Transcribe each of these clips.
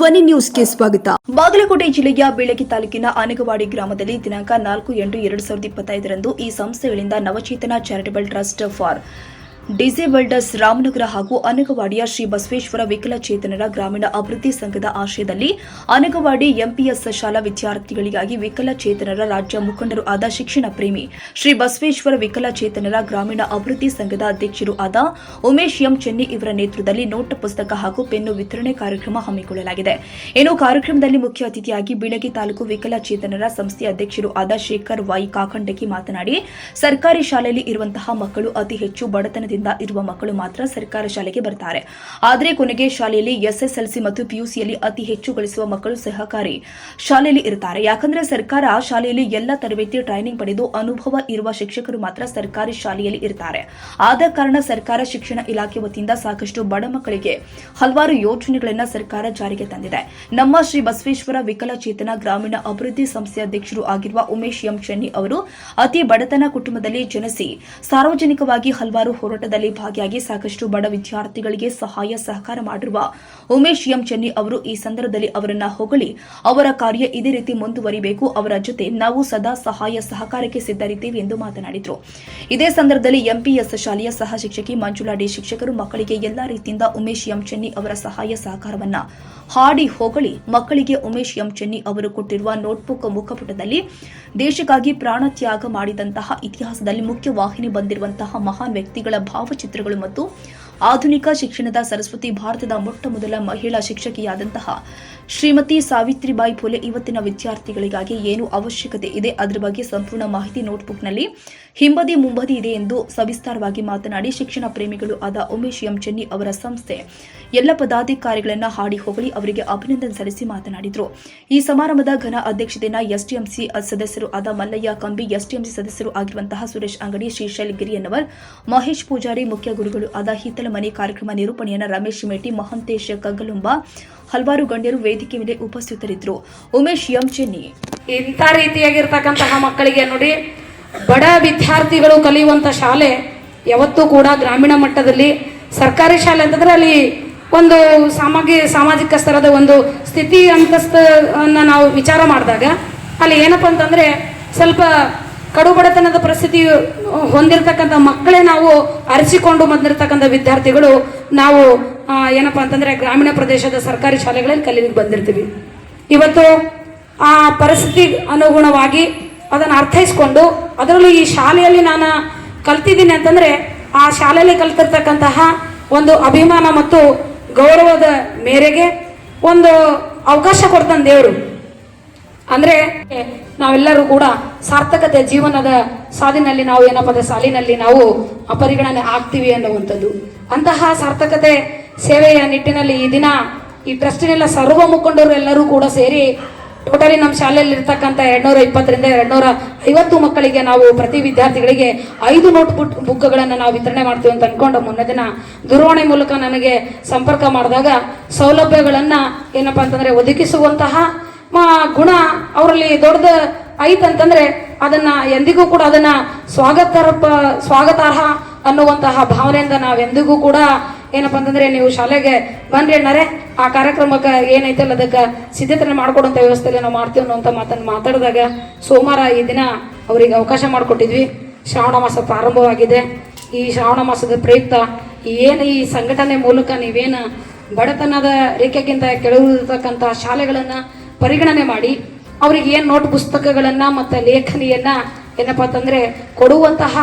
ಧ್ವನಿ ನ್ಯೂಸ್ಗೆ ಸ್ವಾಗತ. ಬಾಗಲಕೋಟೆ ಜಿಲ್ಲೆಯ ಬೀಳಗಿ ತಾಲೂಕಿನ ಆನಗವಾಡಿ ಗ್ರಾಮದಲ್ಲಿ ದಿನಾಂಕ ನಾಲ್ಕು ಎಂಟು ಎರಡು ಸಾವಿರದ ಇಪ್ಪತ್ತೈದರಂದು ಈ ಸಂಸ್ಥೆಗಳಿಂದ Navachetana charitable trust for disableds Ramanagara ಹಾಗೂ ಅನಗವಾಡಿಯ ಶ್ರೀ ಬಸವೇಶ್ವರ ವಿಕಲಚೇತನರ ಗ್ರಾಮೀಣ ಅಭಿವೃದ್ಧಿ ಸಂಘದ ಆಶ್ರಯದಲ್ಲಿ ಅನಗವಾಡಿ ಎಂಪಿಎಸ್ ಶಾಲಾ ವಿದ್ಯಾರ್ಥಿಗಳಿಗಾಗಿ ವಿಕಲಚೇತನರ ರಾಜ್ಯ ಮುಖಂಡರು ಆದ ಶಿಕ್ಷಣ ಪ್ರೇಮಿ ಶ್ರೀ ಬಸವೇಶ್ವರ ವಿಕಲಚೇತನರ ಗ್ರಾಮೀಣ ಅಭಿವೃದ್ಧಿ ಸಂಘದ ಅಧ್ಯಕ್ಷರು ಆದ ಉಮೇಶ್ ಎಂ ಚೆನ್ನಿ ಇವರ ನೇತೃತ್ವದಲ್ಲಿ ನೋಟ್ ಪುಸ್ತಕ ಹಾಗೂ ಪೆನ್ನು ವಿತರಣೆ ಕಾರ್ಯಕ್ರಮ ಹಮ್ಮಿಕೊಳ್ಳಲಾಗಿದೆ. ಇನ್ನು ಕಾರ್ಯಕ್ರಮದಲ್ಲಿ ಮುಖ್ಯ ಅತಿಥಿಯಾಗಿ ಬೀಳಗಿ ತಾಲೂಕು ವಿಕಲಚೇತನರ ಸಂಸ್ಥೆಯ ಅಧ್ಯಕ್ಷರು ಆದ ಶೇಖರ್ ವಾಯ್ ಕಾಖಂಡಕಿ ಮಾತನಾಡಿ, ಸರ್ಕಾರಿ ಶಾಲೆಯಲ್ಲಿ ಇರುವಂತಹ ಮಕ್ಕಳು ಅತಿ ಹೆಚ್ಚು ಬಡತನದಿಂದ ಇರುವ ಮಕ್ಕಳು ಮಾತ್ರ ಸರ್ಕಾರ ಶಾಲೆಗೆ ಬರ್ತಾರೆ. ಆದರೆ ಕೊನೆಗೆ ಶಾಲೆಯಲ್ಲಿ ಎಸ್ಎಸ್ಎಲ್ಸಿ ಮತ್ತು ಪಿಯುಸಿಯಲ್ಲಿ ಅತಿ ಹೆಚ್ಚು ಗಳಿಸುವ ಮಕ್ಕಳು ಸಹಕಾರಿ ಶಾಲೆಯಲ್ಲಿ ಇರ್ತಾರೆ ಯಾಕಂದ್ರೆ ಸರ್ಕಾರ ಶಾಲೆಯಲ್ಲಿ ಎಲ್ಲ ತರಬೇತಿ ಟ್ರೈನಿಂಗ್ ಪಡೆದು ಅನುಭವ ಇರುವ ಶಿಕ್ಷಕರು ಮಾತ್ರ ಸರ್ಕಾರಿ ಶಾಲೆಯಲ್ಲಿ ಇರ್ತಾರೆ. ಆದ ಕಾರಣ ಸರ್ಕಾರ ಶಿಕ್ಷಣ ಇಲಾಖೆ ವತಿಯಿಂದ ಸಾಕಷ್ಟು ಬಡ ಮಕ್ಕಳಿಗೆ ಹಲವಾರು ಯೋಜನೆಗಳನ್ನು ಸರ್ಕಾರ ಜಾರಿಗೆ ತಂದಿದೆ. ನಮ್ಮ ಶ್ರೀ ಬಸವೇಶ್ವರ ವಿಕಲಚೇತನ ಗ್ರಾಮೀಣ ಅಭಿವೃದ್ಧಿ ಸಂಸ್ಥೆ ಅಧ್ಯಕ್ಷರು ಆಗಿರುವ ಉಮೇಶ್ ಎಂ. ಚೆನ್ನಿ ಅವರು ಅತಿ ಬಡತನ ಕುಟುಂಬದಲ್ಲಿ ಜನಿಸಿ ಸಾರ್ವಜನಿಕವಾಗಿ ಹಲವಾರು ಹೋರಾಟದಲ್ಲಿ ಭಾಗಿಯಾಗಿ ಸಾಕಷ್ಟು ಬಡ ವಿದ್ಯಾರ್ಥಿಗಳಿಗೆ ಸಹಾಯ ಸಹಕಾರ ಮಾಡಿರುವ ಉಮೇಶ್ ಎಂ ಚೆನ್ನಿ ಅವರು ಈ ಸಂದರ್ಭದಲ್ಲಿ ಅವರನ್ನ ಹೊಗಳಿ ಅವರ ಕಾರ್ಯ ಇದೇ ರೀತಿ ಮುಂದುವರಿಬೇಕು, ಅವರ ಜೊತೆ ನಾವು ಸದಾ ಸಹಾಯ ಸಹಕಾರಕ್ಕೆ ಸಿದ್ಧರಿದ್ದೇವೆ ಎಂದು ಮಾತನಾಡಿದರು. ಇದೇ ಸಂದರ್ಭದಲ್ಲಿ ಎಂಪಿಎಸ್ ಶಾಲೆಯ ಸಹ ಶಿಕ್ಷಕಿ ಮಂಜುಳಾ ಡಿ ಶಿಕ್ಷಕರು ಮಕ್ಕಳಿಗೆ ಎಲ್ಲಾ ರೀತಿಯಿಂದ ಉಮೇಶ್ ಎಂ ಚೆನ್ನಿ ಅವರ ಸಹಾಯ ಸಹಕಾರವನ್ನ ಹಾಡಿ ಹೊಗಳಿ ಮಕ್ಕಳಿಗೆ ಉಮೇಶ್ ಎಂ ಚೆನ್ನಿ ಅವರು ಕೊಟ್ಟಿರುವ ನೋಟ್ಬುಕ್ ಮುಖಪುಟದಲ್ಲಿ ದೇಶಕ್ಕಾಗಿ ಪ್ರಾಣ ತ್ಯಾಗ ಮಾಡಿದಂತಹ ಇತಿಹಾಸದಲ್ಲಿ ಮುಖ್ಯ ವಾಹಿನಿ ಬಂದಿರುವಂತಹ ಮಹಾನ್ ವ್ಯಕ್ತಿಗಳ ಭಾವಚಿತ್ರಗಳು ಮತ್ತು ಆಧುನಿಕ ಶಿಕ್ಷಣದ ಸರಸ್ವತಿ ಭಾರತದ ಮೊಟ್ಟ ಮೊದಲ ಮಹಿಳಾ ಶಿಕ್ಷಕಿಯಾದಂತಹ ಶ್ರೀಮತಿ ಸಾವಿತ್ರಿಬಾಯಿ ಫುಲೆ ಇವತ್ತಿನ ವಿದ್ಯಾರ್ಥಿಗಳಿಗಾಗಿ ಏನು ಅವಶ್ಯಕತೆ ಇದೆ? ಅದರ ಬಗ್ಗೆ ಸಂಪೂರ್ಣ ಮಾಹಿತಿ ನೋಟ್ಬುಕ್ನಲ್ಲಿ ಹಿಂಬದಿ ಮುಂಬದಿ ಇದೆ ಎಂದು ಸವಿಸ್ತಾರವಾಗಿ ಮಾತನಾಡಿ ಶಿಕ್ಷಣ ಪ್ರೇಮಿಗಳು ಆದ ಉಮೇಶ್ ಎಂ. ಚೆನ್ನಿ ಅವರ ಸಂಸ್ಥೆ ಎಲ್ಲ ಪದಾಧಿಕಾರಿಗಳನ್ನು ಹಾಡಿ ಹೊಗಳಿ ಅವರಿಗೆ ಅಭಿನಂದನೆ ಸಲ್ಲಿಸಿ ಮಾತನಾಡಿದರು. ಈ ಸಮಾರಂಭದ ಘನ ಅಧ್ಯಕ್ಷತೆಯನ್ನ ಎಸ್ಟಿಎಂಸಿ ಸದಸ್ಯರು ಆದ ಮಲ್ಲಯ್ಯ ಕಂಬಿ ಎಸ್ಟಿಎಂಸಿ ಸದಸ್ಯರು ಆಗಿರುವಂತಹ ಸುರೇಶ್ ಅಂಗಡಿ ಶ್ರೀಶೈಲ್ ಗಿರಿಯನ್ನವರ್ ಮಹೇಶ್ ಪೂಜಾರಿ ಮುಖ್ಯ ಗುರುಗಳು ಆದ ಹಿತ್ತಲಮನೆ ಕಾರ್ಯಕ್ರಮ ನಿರೂಪಣೆಯನ್ನ ರಮೇಶ್ ಮೇಟಿ ಮಹಂತೇಶ್ ಕಗ್ಗಲುಂಬ ಹಲವಾರು ಗಣ್ಯರು ವೇದಿಕೆ ಮೇಲೆ ಉಪಸ್ಥಿತರಿದ್ದರು. ಉಮೇಶ್ ಎಂ ಚೆನ್ನಿ. ಇಂಥ ರೀತಿಯಾಗಿರ್ತಕ್ಕಂತಹ ಮಕ್ಕಳಿಗೆ ನೋಡಿ ಬಡ ವಿದ್ಯಾರ್ಥಿಗಳು ಕಲಿಯುವಂಥ ಶಾಲೆ ಯಾವತ್ತೂ ಕೂಡ ಗ್ರಾಮೀಣ ಮಟ್ಟದಲ್ಲಿ ಸರ್ಕಾರಿ ಶಾಲೆ ಅಂತಂದ್ರೆ ಅಲ್ಲಿ ಒಂದು ಸಾಮಾಗಿ ಸಾಮಾಜಿಕ ಸ್ತರದ ಒಂದು ಸ್ಥಿತಿ ಅಂತಸ್ತನ್ನ ನಾವು ವಿಚಾರ ಮಾಡಿದಾಗ ಅಲ್ಲಿ ಏನಪ್ಪ ಅಂತಂದ್ರೆ ಸ್ವಲ್ಪ ಕಡು ಬಡತನದ ಪರಿಸ್ಥಿತಿ ಹೊಂದಿರತಕ್ಕಂಥ ಮಕ್ಕಳೇ ನಾವು ಅರಸಿಕೊಂಡು ಬಂದಿರತಕ್ಕಂಥ ವಿದ್ಯಾರ್ಥಿಗಳು ನಾವು ಏನಪ್ಪ ಅಂತಂದರೆ ಗ್ರಾಮೀಣ ಪ್ರದೇಶದ ಸರ್ಕಾರಿ ಶಾಲೆಗಳಲ್ಲಿ ಕಲೀಲಿಕ್ಕೆ ಬಂದಿರ್ತೀವಿ. ಇವತ್ತು ಆ ಪರಿಸ್ಥಿತಿ ಅನುಗುಣವಾಗಿ ಅದನ್ನು ಅರ್ಥೈಸ್ಕೊಂಡು ಅದರಲ್ಲೂ ಈ ಶಾಲೆಯಲ್ಲಿ ನಾನು ಕಲ್ತಿದ್ದೀನಿ ಅಂತಂದರೆ ಆ ಶಾಲೆಯಲ್ಲಿ ಕಲ್ತಿರ್ತಕ್ಕಂತಹ ಒಂದು ಅಭಿಮಾನ ಮತ್ತು ಗೌರವದ ಮೇರೆಗೆ ಒಂದು ಅವಕಾಶ ಕೊಡ್ತಾನೆ ದೇವರು. ಅಂದ್ರೆ ನಾವೆಲ್ಲರೂ ಕೂಡ ಸಾರ್ಥಕತೆ ಜೀವನದ ಸಾಲಿನಲ್ಲಿ ನಾವು ಏನಪ್ಪ ಅಂದ್ರೆ ಸಾಲಿನಲ್ಲಿ ನಾವು ಅಪರಿಗಣನೆ ಆಗ್ತೀವಿ ಅನ್ನುವಂಥದ್ದು. ಅಂತಹ ಸಾರ್ಥಕತೆ ಸೇವೆಯ ನಿಟ್ಟಿನಲ್ಲಿ ಈ ದಿನ ಈ ಟ್ರಸ್ಟಿನೆಲ್ಲ ಸರ್ವ ಮುಖಂಡರು ಎಲ್ಲರೂ ಕೂಡ ಸೇರಿ ಟೋಟಲಿ ನಮ್ಮ ಶಾಲೆಯಲ್ಲಿ ಇರ್ತಕ್ಕಂಥ ಎರಡ್ನೂರ ಇಪ್ಪತ್ತರಿಂದ ಎರಡ್ನೂರ ಐವತ್ತು ಮಕ್ಕಳಿಗೆ ನಾವು ಪ್ರತಿ ವಿದ್ಯಾರ್ಥಿಗಳಿಗೆ ಐದು ನೋಟ್ ಬುಕ್ ಬುಕ್ಗಳನ್ನು ನಾವು ವಿತರಣೆ ಮಾಡ್ತೀವಿ ಅಂತ ಅಂದ್ಕೊಂಡು ಮೊನ್ನೆ ದಿನ ದೂರವಾಣಿ ಮೂಲಕ ನನಗೆ ಸಂಪರ್ಕ ಮಾಡಿದಾಗ ಸೌಲಭ್ಯಗಳನ್ನು ಏನಪ್ಪ ಅಂತಂದರೆ ಒದಗಿಸುವಂತಹ ಗುಣ ಅವರಲ್ಲಿ ದೊಡ್ಡದ ಐತಂತಂದ್ರೆ ಅದನ್ನ ಎಂದಿಗೂ ಕೂಡ ಅದನ್ನ ಸ್ವಾಗತ ಸ್ವಾಗತಾರ್ಹ ಅನ್ನುವಂತಹ ಭಾವನೆಯಿಂದ ನಾವೆಂದಿಗೂ ಕೂಡ ಏನಪ್ಪ ಅಂತಂದ್ರೆ ನೀವು ಶಾಲೆಗೆ ಬನ್ರಿ ಅಣ್ಣರೆ, ಆ ಕಾರ್ಯಕ್ರಮಕ್ಕೆ ಏನೈತಲ್ಲ ಅದಕ್ಕೆ ಸಿದ್ಧತೆ ಮಾಡ್ಕೊಡುವಂಥ ವ್ಯವಸ್ಥೆಯಲ್ಲಿ ನಾವು ಮಾಡ್ತೀವಿ ಅನ್ನುವಂಥ ಮಾತನ್ನು ಮಾತಾಡಿದಾಗ ಸೋಮವಾರ ಈ ದಿನ ಅವರಿಗೆ ಅವಕಾಶ ಮಾಡಿಕೊಟ್ಟಿದ್ವಿ. ಶ್ರಾವಣ ಮಾಸ ಪ್ರಾರಂಭವಾಗಿದೆ. ಈ ಶ್ರಾವಣ ಮಾಸದ ಪ್ರಯುಕ್ತ ಏನು ಈ ಸಂಘಟನೆ ಮೂಲಕ ನೀವೇನು ಬಡತನದ ರೇಖೆಗಿಂತ ಕೆಳಗಿರ್ತಕ್ಕಂಥ ಶಾಲೆಗಳನ್ನು ಪರಿಗಣನೆ ಮಾಡಿ ಅವ್ರಿಗೆ ಏನು ನೋಟ್ ಪುಸ್ತಕಗಳನ್ನು ಮತ್ತು ಲೇಖನಿಯನ್ನು ಏನಪ್ಪ ಅಂತಂದರೆ ಕೊಡುವಂತಹ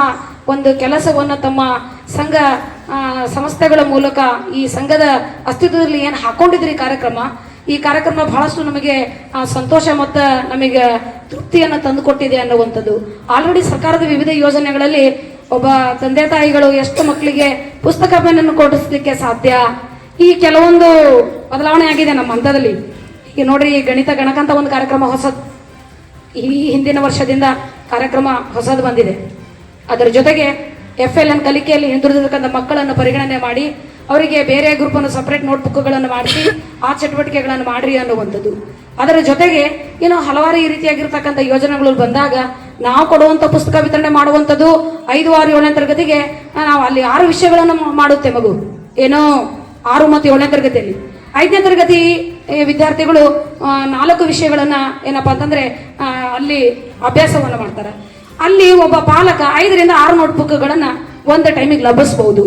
ಒಂದು ಕೆಲಸವನ್ನು ತಮ್ಮ ಸಂಘ ಸಂಸ್ಥೆಗಳ ಮೂಲಕ ಈ ಸಂಘದ ಅಸ್ತಿತ್ವದಲ್ಲಿ ಏನು ಹಾಕೊಂಡಿದ್ರಿ ಕಾರ್ಯಕ್ರಮ? ಈ ಕಾರ್ಯಕ್ರಮ ಬಹಳಷ್ಟು ನಮಗೆ ಸಂತೋಷ ಮತ್ತು ನಮಗೆ ತೃಪ್ತಿಯನ್ನು ತಂದುಕೊಟ್ಟಿದೆ ಅನ್ನುವಂಥದ್ದು. ಆಲ್ರೆಡಿ ಸರ್ಕಾರದ ವಿವಿಧ ಯೋಜನೆಗಳಲ್ಲಿ ಒಬ್ಬ ತಂದೆ ತಾಯಿಗಳು ಎಷ್ಟು ಮಕ್ಕಳಿಗೆ ಪುಸ್ತಕ ಪೆನ್ನನ್ನು ಕೊಡಿಸ್ಲಿಕ್ಕೆ ಸಾಧ್ಯ? ಈ ಕೆಲವೊಂದು ಬದಲಾವಣೆ ಆಗಿದೆ ನಮ್ಮ ಹಂತದಲ್ಲಿ. ಈಗ ನೋಡ್ರಿ, ಈ ಗಣಿತ ಗಣಕಂತ ಒಂದು ಕಾರ್ಯಕ್ರಮ ಹೊಸದು. ಈ ಹಿಂದಿನ ವರ್ಷದಿಂದ ಕಾರ್ಯಕ್ರಮ ಹೊಸದು ಬಂದಿದೆ. ಅದರ ಜೊತೆಗೆ ಎಫ್ ಎಲ್ ಎನ್ ಕಲಿಕೆಯಲ್ಲಿ ಹಿಂದುಳಿದಿರ್ತಕ್ಕಂಥ ಮಕ್ಕಳನ್ನು ಪರಿಗಣನೆ ಮಾಡಿ, ಅವರಿಗೆ ಬೇರೆ ಗ್ರೂಪನ್ನು ಸಪ್ರೇಟ್ ನೋಟ್ಬುಕ್ಗಳನ್ನು ಮಾಡಿಸಿ, ಆ ಚಟುವಟಿಕೆಗಳನ್ನು ಮಾಡ್ರಿ ಅನ್ನುವಂಥದ್ದು. ಅದರ ಜೊತೆಗೆ ಇನ್ನು ಹಲವಾರು ಈ ರೀತಿಯಾಗಿರ್ತಕ್ಕಂಥ ಯೋಜನೆಗಳು ಬಂದಾಗ, ನಾವು ಕೊಡುವಂಥ ಪುಸ್ತಕ ವಿತರಣೆ ಮಾಡುವಂಥದ್ದು ಐದು ಆರು ಏಳನೇ ತರಗತಿಗೆ, ನಾವು ಅಲ್ಲಿ ಆರು ವಿಷಯಗಳನ್ನು ಮಾಡುತ್ತೆ ಮಗು. ಏನೋ ಆರು ಮತ್ತು ಏಳನೇ ತರಗತಿಯಲ್ಲಿ. ಐದನೇ ತರಗತಿ ವಿದ್ಯಾರ್ಥಿಗಳು ನಾಲ್ಕು ವಿಷಯಗಳನ್ನ ಏನಪ್ಪಾ ಅಂತಂದ್ರೆ ಅಲ್ಲಿ ಅಭ್ಯಾಸವನ್ನು ಮಾಡ್ತಾರೆ. ಅಲ್ಲಿ ಒಬ್ಬ ಪಾಲಕ ಐದರಿಂದ ಆರು ನೋಟ್ ಬುಕ್ಗಳನ್ನ ಒಂದು ಟೈಮಿಗೆ ಲಭಿಸಬಹುದು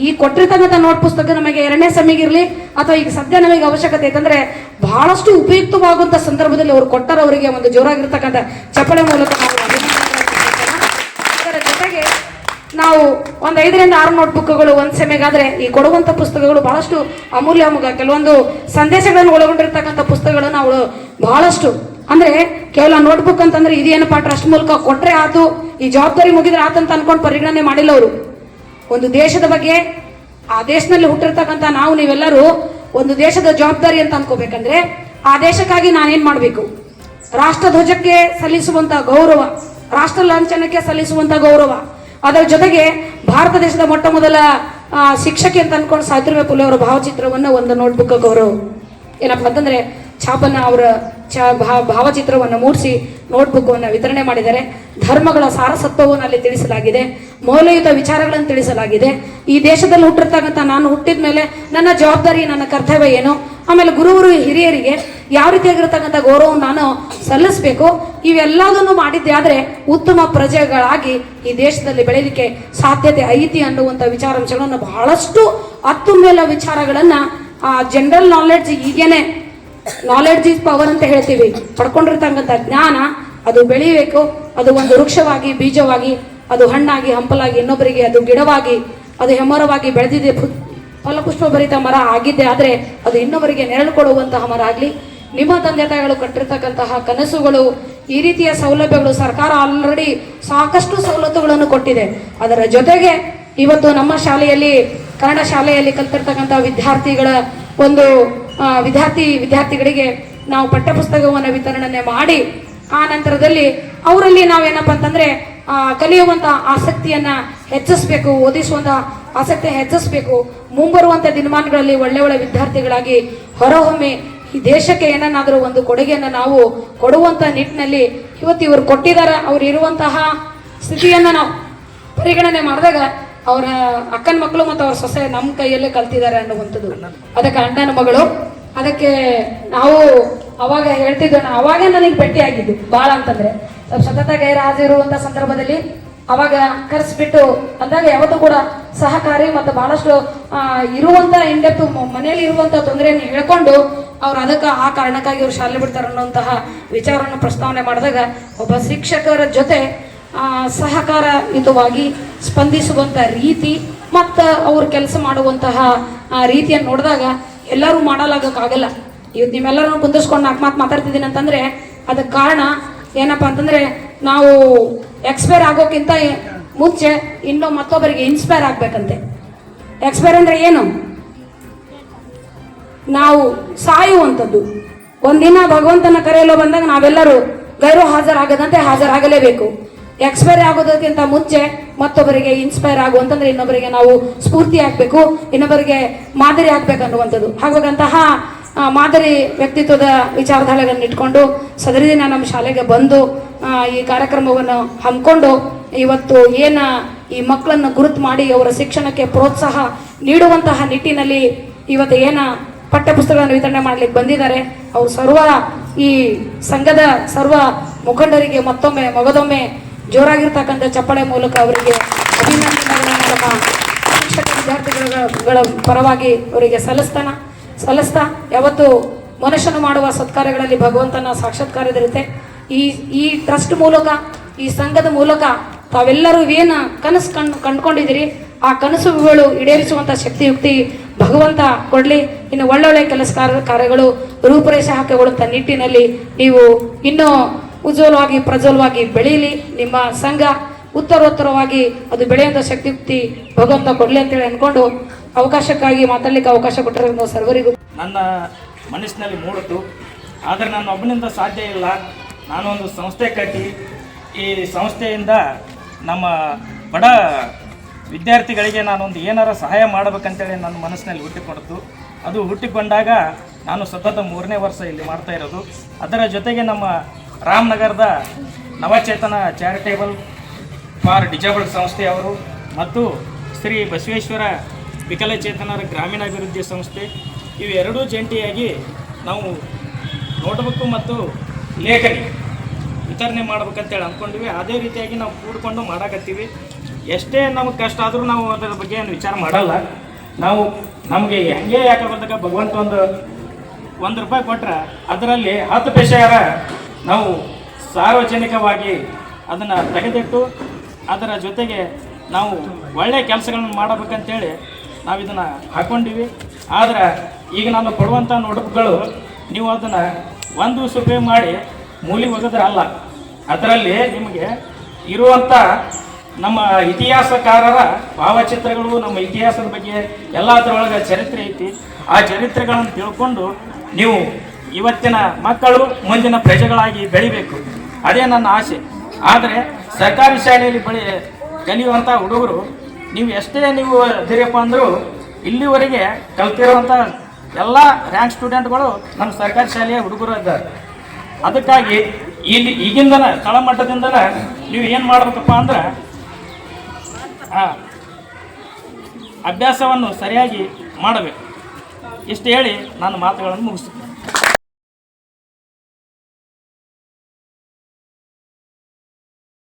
ಈ ಕೊಟ್ಟಿರ್ತಕ್ಕಂಥ ನೋಟ್ ಪುಸ್ತಕ ನಮಗೆ ಎರಡನೇ ಸಮಿಗಿರ್ಲಿ ಅಥವಾ ಈಗ ಸದ್ಯ ನಮಗೆ ಅವಶ್ಯಕತೆ ಯಾಕಂದ್ರೆ ಬಹಳಷ್ಟು ಉಪಯುಕ್ತವಾಗುವಂತ ಸಂದರ್ಭದಲ್ಲಿ ಅವರು ಕೊಟ್ಟರವರಿಗೆ ಒಂದು ಜೋರಾಗಿರ್ತಕ್ಕಂಥ ಚಪ್ಪಳೆ ಮೂಲಕ ನಾವು ನಾವು ಒಂದು ಐದರಿಂದ ಆರು ನೋಟ್ ಬುಕ್ಗಳು ಒಂದು ಸೆಮೆಗಾದ್ರೆ ಈ ಕೊಡುವಂತ ಪುಸ್ತಕಗಳು ಬಹಳಷ್ಟು ಅಮೂಲ್ಯ ಅಮೂಲ್ಯ. ಕೆಲವೊಂದು ಸಂದೇಶಗಳನ್ನು ಒಳಗೊಂಡಿರ್ತಕ್ಕಂಥ ಪುಸ್ತಕಗಳನ್ನು ಅವಳು ಬಹಳಷ್ಟು. ಅಂದ್ರೆ ಕೇವಲ ನೋಟ್ಬುಕ್ ಅಂತಂದ್ರೆ ಇದೇನಪ್ಪ ಟ್ರಸ್ಟ್ ಮೂಲಕ ಕೊಟ್ರೆ ಆತು, ಈ ಜವಾಬ್ದಾರಿ ಮುಗಿದ್ರೆ ಆತಂತ ಅನ್ಕೊಂಡು ಪರಿಗಣನೆ ಮಾಡಿಲ್ಲ ಅವರು. ಒಂದು ದೇಶದ ಬಗ್ಗೆ, ಆ ದೇಶದಲ್ಲಿ ಹುಟ್ಟಿರ್ತಕ್ಕಂಥ ನಾವು ನೀವೆಲ್ಲರೂ ಒಂದು ದೇಶದ ಜವಾಬ್ದಾರಿ ಅಂತ ಅನ್ಕೋಬೇಕಂದ್ರೆ, ಆ ದೇಶಕ್ಕಾಗಿ ನಾನೇನ್ ಮಾಡಬೇಕು? ರಾಷ್ಟ್ರ ಧ್ವಜಕ್ಕೆ ಸಲ್ಲಿಸುವಂತ ಗೌರವ, ರಾಷ್ಟ್ರ ಲಾಂಛನಕ್ಕೆ ಸಲ್ಲಿಸುವಂತ ಗೌರವ ಅದರ ಜೊತೆಗೆ ಭಾರತ ದೇಶದ ಮೊಟ್ಟ ಮೊದಲ ಶಿಕ್ಷಕಿ ಅಂತ ಅನ್ಕೊಂಡು ಸಾವಿತ್ರಿಬಾಯಿ ಪುಲೆ ಅವರ ಭಾವಚಿತ್ರವನ್ನು ಒಂದು ನೋಟ್ಬುಕ್ ಅವರು ಏನಪ್ಪ ಅಂತಂದ್ರೆ ಛಾಪನ್ನ ಅವರ ಚ ಭಾವಚಿತ್ರವನ್ನು ಮೂಡಿಸಿ ನೋಟ್ಬುಕ್ಕನ್ನು ವಿತರಣೆ ಮಾಡಿದ್ದಾರೆ ಧರ್ಮಗಳ ಸಾರಸತ್ವವನ್ನು ಅಲ್ಲಿ ತಿಳಿಸಲಾಗಿದೆ, ಮೌಲ್ಯಯುತ ವಿಚಾರಗಳನ್ನು ತಿಳಿಸಲಾಗಿದೆ. ಈ ದೇಶದಲ್ಲಿ ಹುಟ್ಟಿರ್ತಕ್ಕಂಥ ನಾನು ಹುಟ್ಟಿದ ಮೇಲೆ ನನ್ನ ಜವಾಬ್ದಾರಿ, ನನ್ನ ಕರ್ತವ್ಯ ಏನು? ಆಮೇಲೆ ಗುರುವರು, ಹಿರಿಯರಿಗೆ ಯಾವ ರೀತಿಯಾಗಿರ್ತಕ್ಕಂಥ ಗೌರವವನ್ನು ನಾನು ಸಲ್ಲಿಸಬೇಕು? ಇವೆಲ್ಲದನ್ನು ಮಾಡಿದ್ದೆ ಆದರೆ ಉತ್ತಮ ಪ್ರಜೆಗಳಾಗಿ ಈ ದೇಶದಲ್ಲಿ ಬೆಳೀಲಿಕ್ಕೆ ಸಾಧ್ಯತೆ ಐತಿ ಅನ್ನುವಂಥ ವಿಚಾರಾಂಶಗಳನ್ನು ಬಹಳಷ್ಟು ಅತ್ತುಮೇಲ ವಿಚಾರಗಳನ್ನು ಆ ಜನರಲ್ ನಾಲೆಡ್ಜ್ ಈಗೇನೆ ನಾಲೆಡ್ಜ್ ಈಸ್ ಪವರ್ ಅಂತ ಹೇಳ್ತೀವಿ. ಪಡ್ಕೊಂಡಿರ್ತಕ್ಕಂಥ ಜ್ಞಾನ, ಅದು ಬೆಳಿಬೇಕು ಅದು ಒಂದು ವೃಕ್ಷವಾಗಿ, ಬೀಜವಾಗಿ, ಅದು ಹಣ್ಣಾಗಿ, ಹಂಪಲಾಗಿ, ಇನ್ನೊಬ್ಬರಿಗೆ ಅದು ಗಿಡವಾಗಿ, ಅದು ಹೆಮ್ಮರವಾಗಿ ಬೆಳೆದಿದೆ. ಫಲಪುಷ್ಪಭರಿತ ಮರ ಆಗಿದ್ದೆ ಆದರೆ ಅದು ಇನ್ನೊಬ್ಬರಿಗೆ ನೆರಳು ಕೊಡುವಂತಹ ಮರ ಆಗಲಿ. ನಿಮ್ಮ ತಂದೆ ತಾಯಿಗಳು ಕಟ್ಟಿರ್ತಕ್ಕಂತಹ ಕನಸುಗಳು, ಈ ರೀತಿಯ ಸೌಲಭ್ಯಗಳು ಸರ್ಕಾರ ಆಲ್ರೆಡಿ ಸಾಕಷ್ಟು ಸವಲತ್ತುಗಳನ್ನು ಕೊಟ್ಟಿದೆ. ಅದರ ಜೊತೆಗೆ ಇವತ್ತು ನಮ್ಮ ಶಾಲೆಯಲ್ಲಿ, ಕನ್ನಡ ಶಾಲೆಯಲ್ಲಿ ಕಲ್ತಿರ್ತಕ್ಕಂಥ ವಿದ್ಯಾರ್ಥಿಗಳ ಒಂದು ವಿದ್ಯಾರ್ಥಿ ವಿದ್ಯಾರ್ಥಿಗಳಿಗೆ ನಾವು ಪಠ್ಯಪುಸ್ತಕವನ್ನು ವಿತರಣೆ ಮಾಡಿ ಆ ನಂತರದಲ್ಲಿ ಅವರಲ್ಲಿ ನಾವೇನಪ್ಪ ಅಂತಂದ್ರೆ ಆ, ಕಲಿಯುವಂತ ಆಸಕ್ತಿಯನ್ನ ಹೆಚ್ಚಿಸ್ಬೇಕು ಓದಿಸುವಂತ ಆಸಕ್ತಿ ಹೆಚ್ಚಿಸ್ಬೇಕು. ಮುಂಬರುವಂತ ದಿನಮಾನಗಳಲ್ಲಿ ಒಳ್ಳೆ ಒಳ್ಳೆ ವಿದ್ಯಾರ್ಥಿಗಳಾಗಿ ಹೊರಹೊಮ್ಮೆ ಈ ದೇಶಕ್ಕೆ ಏನನ್ನಾದರೂ ಒಂದು ಕೊಡುಗೆಯನ್ನು ನಾವು ಕೊಡುವಂತ ನಿಟ್ಟಿನಲ್ಲಿ ಇವತ್ತು ಇವರು ಕೊಟ್ಟಿದ್ದಾರೆ. ಅವ್ರು ಇರುವಂತಹ ಸ್ಥಿತಿಯನ್ನ ನಾವು ಪರಿಗಣನೆ ಮಾಡಿದಾಗ ಅವರ ಅಕ್ಕನ ಮಕ್ಕಳು ಮತ್ತು ಅವ್ರ ಸೊಸೆ ನಮ್ಮ ಕೈಯಲ್ಲೇ ಕಲ್ತಿದ್ದಾರೆ ಅನ್ನುವಂಥದ್ದು. ಅದಕ್ಕೆ ಅಣ್ಣನ ಮಗಳು. ಅದಕ್ಕೆ ನಾವು ಅವಾಗ ಹೇಳ್ತಿದ್ದೆ ಅವಾಗ ನನಗೆ ಭೇಟಿ ಆಗಿದ್ದು ಭಾಳ ಅಂತಂದ್ರೆ. ಸತತ ಗೈರು ಹಾಜರಿರುವಂತ ಸಂದರ್ಭದಲ್ಲಿ ಅವಾಗ ಕರೆಸ್ಬಿಟ್ಟು ಅಂದಾಗ ಯಾವತ್ತೂ ಕೂಡ ಸಹಕಾರಿ ಮತ್ತು ಬಹಳಷ್ಟು ಇರುವಂತ ಇಂಡೆಪ್ತು ಮನೆಯಲ್ಲಿ ಇರುವಂತ ತೊಂದರೆಯನ್ನು ಹೇಳ್ಕೊಂಡು ಅವ್ರು ಅದಕ್ಕೆ ಆ ಕಾರಣಕ್ಕಾಗಿ ಅವ್ರು ಶಾಲೆ ಬಿಡ್ತಾರೆ ಅನ್ನುವಂತಹ ವಿಚಾರವನ್ನು ಪ್ರಸ್ತಾವನೆ ಮಾಡಿದಾಗ ಒಬ್ಬ ಶಿಕ್ಷಕರ ಜೊತೆ ಸಹಕಾರಯುತವಾಗಿ ಸ್ಪಂದಿಸುವಂಥ ರೀತಿ ಮತ್ತು ಅವ್ರು ಕೆಲಸ ಮಾಡುವಂತಹ ರೀತಿಯನ್ನು ನೋಡಿದಾಗ ಎಲ್ಲರೂ ಮಾಡಲಾಗಕ್ಕಾಗಲ್ಲ. ಇವತ್ತು ನಿಮ್ಮೆಲ್ಲರೂ ಕುಂದಿಸ್ಕೊಂಡು ನಾಲ್ಕು ಮಾತು ಮಾತಾಡ್ತಿದ್ದೀನಿ ಅಂತಂದ್ರೆ ಅದಕ್ಕೆ ಕಾರಣ ಏನಪ್ಪ ಅಂತಂದ್ರೆ, ನಾವು ಎಕ್ಸ್ಪೈರ್ ಆಗೋಕ್ಕಿಂತ ಮುಂಚೆ ಇನ್ನೂ ಮತ್ತೊಬ್ಬರಿಗೆ ಇನ್ಸ್ಪೈರ್ ಆಗಬೇಕಂತೆ. ಎಕ್ಸ್ಪೈರ್ ಅಂದ್ರೆ ಏನು? ನಾವು ಸಾಯುವಂಥದ್ದು. ಒಂದಿನ ಭಗವಂತನ ಕರೆಯಲು ಬಂದಾಗ ನಾವೆಲ್ಲರೂ ಗೈರು ಹಾಜರಾಗದಂತೆ ಹಾಜರಾಗಲೇಬೇಕು. ಎಕ್ಸ್ಪೈರ್ ಆಗೋದಕ್ಕಿಂತ ಮುಂಚೆ ಮತ್ತೊಬ್ಬರಿಗೆ ಇನ್ಸ್ಪೈರ್ ಆಗುವಂತಂದ್ರೆ ಇನ್ನೊಬ್ಬರಿಗೆ ನಾವು ಸ್ಫೂರ್ತಿ ಆಗಬೇಕು, ಇನ್ನೊಬ್ಬರಿಗೆ ಮಾದರಿ ಆಗ್ಬೇಕು ಅನ್ನುವಂಥದ್ದು. ಹಾಗಾಗಂತಹ ಮಾದರಿ ವ್ಯಕ್ತಿತ್ವದ ವಿಚಾರಧಾರೆಗಳನ್ನು ಇಟ್ಕೊಂಡು ಸದರಿ ದಿನ ನಮ್ಮ ಶಾಲೆಗೆ ಬಂದು ಈ ಕಾರ್ಯಕ್ರಮವನ್ನು ಹಮ್ಮಿಕೊಂಡು ಇವತ್ತು ಏನ ಈ ಮಕ್ಕಳನ್ನು ಗುರುತು ಮಾಡಿ ಅವರ ಶಿಕ್ಷಣಕ್ಕೆ ಪ್ರೋತ್ಸಾಹ ನೀಡುವಂತಹ ನಿಟ್ಟಿನಲ್ಲಿ ಇವತ್ತು ಏನ ಪಠ್ಯಪುಸ್ತಕಗಳನ್ನು ವಿತರಣೆ ಮಾಡಲಿಕ್ಕೆ ಬಂದಿದ್ದಾರೆ. ಅವರು ಸರ್ವ ಈ ಸಂಘದ ಸರ್ವ ಮುಖಂಡರಿಗೆ ಮತ್ತೊಮ್ಮೆ, ಮಗದೊಮ್ಮೆ ಜೋರಾಗಿರ್ತಕ್ಕಂಥ ಚಪ್ಪಳೆ ಮೂಲಕ ಅವರಿಗೆ ಅಭಿನಂದನೆಗಳನ್ನು ನಮ್ಮ ಶಿಕ್ಷಕ ವಿದ್ಯಾರ್ಥಿಗಳ ಪರವಾಗಿ ಅವರಿಗೆ ಸಲ್ಲಿಸ್ತಾನ, ಸಲ್ಲಿಸ್ತಾ ಯಾವತ್ತು ಮನುಷ್ಯನು ಮಾಡುವ ಸತ್ಕಾರ್ಯಗಳಲ್ಲಿ ಭಗವಂತನ ಸಾಕ್ಷಾತ್ಕಾರದಿರುತ್ತೆ ಈ ಈ ಟ್ರಸ್ಟ್ ಮೂಲಕ, ಈ ಸಂಘದ ಮೂಲಕ ತಾವೆಲ್ಲರೂ ಏನು ಕನಸು ಕಂಡು, ಕಂಡ್ಕೊಂಡಿದ್ದೀರಿ, ಆ ಕನಸುಗಳು ಈಡೇರಿಸುವಂಥ ಶಕ್ತಿಯುಕ್ತಿ ಭಗವಂತ ಕೊಡ್ಲಿ. ಇನ್ನು ಒಳ್ಳೊಳ್ಳೆ ಕೆಲಸ ಕಾರ್ಯ ಕಾರ್ಯಗಳು ರೂಪುರೇಷೆ ಹಾಕಿಕೊಳ್ಳುವಂಥ ನಿಟ್ಟಿನಲ್ಲಿ ನೀವು ಇನ್ನೂ ಉಜ್ವಲವಾಗಿ ಪ್ರಜ್ವಲವಾಗಿ ಬೆಳೀಲಿ ನಿಮ್ಮ ಸಂಘ ಉತ್ತರೋತ್ತರವಾಗಿ ಅದು ಬೆಳೆಯುವಂಥ ಶಕ್ತಿಯುಕ್ತಿ ಭಗವಂತ ಕೊಡಲಿ ಅಂತೇಳಿ ಅಂದ್ಕೊಂಡು ಅವಕಾಶಕ್ಕಾಗಿ ಮಾತಾಡ್ಲಿಕ್ಕೆ ಅವಕಾಶ ಕೊಟ್ಟಿರೋ ಸರ್ವರಿಗೂ. ನನ್ನ ಮನಸ್ಸಿನಲ್ಲಿ ಮೂಡಿತು. ಆದರೆ ನಾನು ಒಬ್ಬನಿಂದ ಸಾಧ್ಯ ಇಲ್ಲ. ನಾನೊಂದು ಸಂಸ್ಥೆ ಕಟ್ಟಿ. ಈ ಸಂಸ್ಥೆಯಿಂದ ನಮ್ಮ ಬಡ ವಿದ್ಯಾರ್ಥಿಗಳಿಗೆ ನಾನೊಂದು ಏನಾರ ಸಹಾಯ ಮಾಡಬೇಕಂತೇಳಿ ನನ್ನ ಮನಸ್ಸಿನಲ್ಲಿ ಹುಟ್ಟಿಕೊಡ್ತು ಅದು ಹುಟ್ಟಿಕೊಂಡಾಗ ನಾನು ಸತತ ಮೂರನೇ ವರ್ಷ ಇಲ್ಲಿ ಮಾಡ್ತಾ ಇರೋದು. ಅದರ ಜೊತೆಗೆ ನಮ್ಮ ರಾಮನಗರದ ನವಚೇತನ ಚಾರಿಟೇಬಲ್ ಫಾರ್ ಡಿಜೇಬಲ್ಡ್ ಸಂಸ್ಥೆಯವರು ಮತ್ತು ಶ್ರೀ ಬಸವೇಶ್ವರ ವಿಕಲಚೇತನರ ಗ್ರಾಮೀಣಾಭಿವೃದ್ಧಿ ಸಂಸ್ಥೆ ಇವೆರಡೂ ಜಂಟಿಯಾಗಿ ನಾವು ನೋಟ್ಬುಕ್ಕು ಮತ್ತು ಲೇಖನಿ ವಿತರಣೆ ಮಾಡ್ಬೇಕಂತೇಳಿ ಅಂದ್ಕೊಂಡಿವಿ. ಅದೇ ರೀತಿಯಾಗಿ ನಾವು ಕೂಡ್ಕೊಂಡು ಮಾಡಕತ್ತೀವಿ. ಎಷ್ಟೇ ನಮಗೆ ಕಷ್ಟ ಆದರೂ ನಾವು ಅದರ ಬಗ್ಗೆ ಏನು ವಿಚಾರ ಮಾಡಲ್ಲ. ನಾವು ನಮಗೆ ಹೆಂಗೆ ಯಾಕೆ ಬಂದಾಗ ಭಗವಂತ ಒಂದು ಒಂದು ರೂಪಾಯಿ ಕೊಟ್ಟರೆ ಅದರಲ್ಲಿ ಹತ್ತು ಪೈಸೆಯಾರ ನಾವು ಸಾರ್ವಜನಿಕವಾಗಿ ಅದನ್ನು ತೆಗೆದಿಟ್ಟು ಅದರ ಜೊತೆಗೆ ನಾವು ಒಳ್ಳೆಯ ಕೆಲಸಗಳನ್ನು ಮಾಡಬೇಕಂತೇಳಿ ನಾವು ಇದನ್ನು ಹಾಕ್ಕೊಂಡಿವಿ ಆದರೆ ಈಗ ನಾನು ಕೊಡುವಂಥ ನೋಟ್ಬುಕ್ಗಳು ನೀವು ಅದನ್ನು ಒಂದು ಉಪಯೋಗ ಮಾಡಿ ಮೂಲಿ ಒಗೆದ್ರೆ ಅಲ್ಲ. ಅದರಲ್ಲಿ ನಿಮಗೆ ಇರುವಂಥ ನಮ್ಮ ಇತಿಹಾಸಕಾರರ ಭಾವಚಿತ್ರಗಳು, ನಮ್ಮ ಇತಿಹಾಸದ ಬಗ್ಗೆ ಎಲ್ಲ ಅದರೊಳಗೆ ಚರಿತ್ರೆ ಐತಿ. ಆ ಚರಿತ್ರೆಗಳನ್ನು ತಿಳ್ಕೊಂಡು ನೀವು ಇವತ್ತಿನ ಮಕ್ಕಳು ಮುಂದಿನ ಪ್ರಜೆಗಳಾಗಿ ಬೆಳಿಬೇಕು. ಅದೇ ನನ್ನ ಆಸೆ. ಆದರೆ ಸರ್ಕಾರಿ ಶಾಲೆಯಲ್ಲಿ ಬಳಿ ಕಲಿಯುವಂಥ ಹುಡುಗರು, ನೀವು ಎಷ್ಟೇ ನೀವು ಅದಿರಪ್ಪ ಅಂದರೂ ಇಲ್ಲಿವರೆಗೆ ಕಲ್ತಿರುವಂಥ ಎಲ್ಲ ರ್ಯಾಂಕ್ ಸ್ಟೂಡೆಂಟ್ಗಳು ನಮ್ಮ ಸರ್ಕಾರಿ ಶಾಲೆಯ ಹುಡುಗರು ಇದ್ದಾರೆ. ಅದಕ್ಕಾಗಿ ಇಲ್ಲಿ ಈಗಿಂದನ ತಳಮಟ್ಟದಿಂದನ ನೀವು ಏನು ಮಾಡಬೇಕಪ್ಪ ಅಂದ್ರೆ ಅಭ್ಯಾಸವನ್ನು ಸರಿಯಾಗಿ ಮಾಡಬೇಕು. ಇಷ್ಟು ಹೇಳಿ ನಾನು ಮಾತುಗಳನ್ನು ಮುಗಿಸ್ತೀನಿ